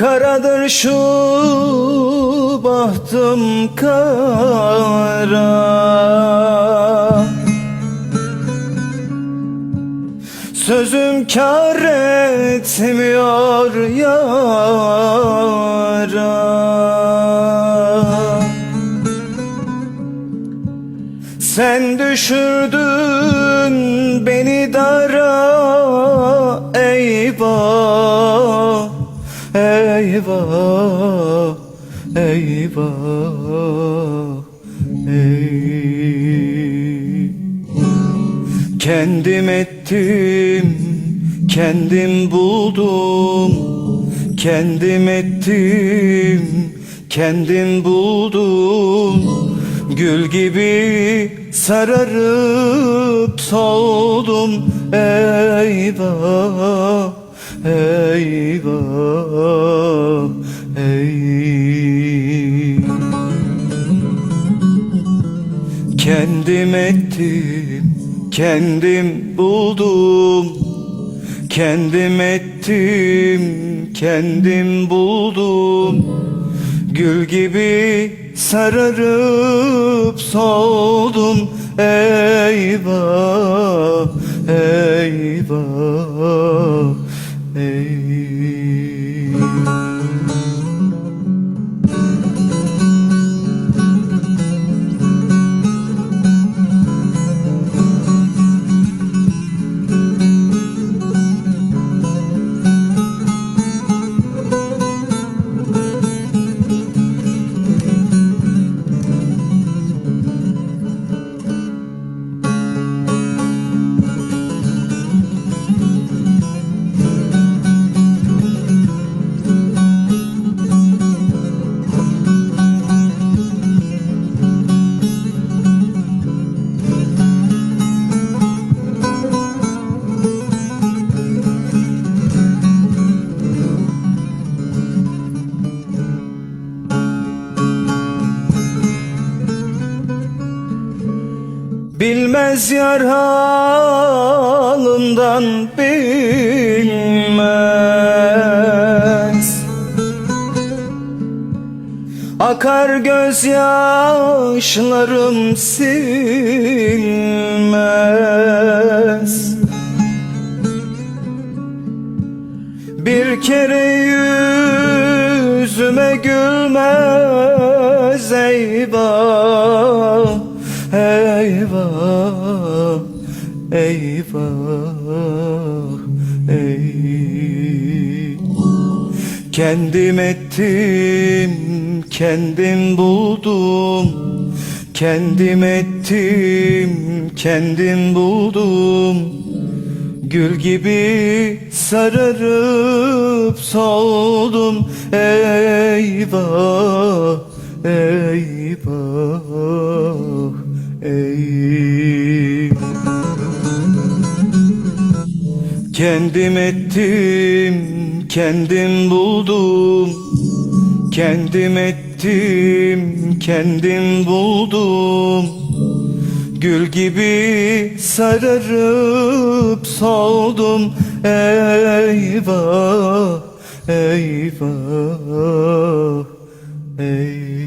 Karadır şu bahtım kara. Sözüm kar etmiyor yara. Sen düşürdün beni dara eyvah, eyvah, ey. Kendim ettim, kendim buldum. Kendim ettim, kendim buldum. Gül gibi sararıp soldum. Eyvah, eyvah, ey Kendim ettim, kendim buldum. Kendim ettim, kendim buldum. Gül gibi sararıp soldum. Eyvah, eyvah, ey Bilmez yar halından bilmez. Akar gözyaşlarım silmez. Bir kere yüzüme gülmez eyvah Eyvah Eyvah Ey. Kendim ettim Kendim buldum. Kendim ettim Kendim buldum. Gül gibi sararıp soldum. Eyvah, eyvah, Kendim ettim, kendim buldum. Kendim ettim, kendim buldum. Gül gibi sararıp soldum. Eyvah, eyvah, eyvah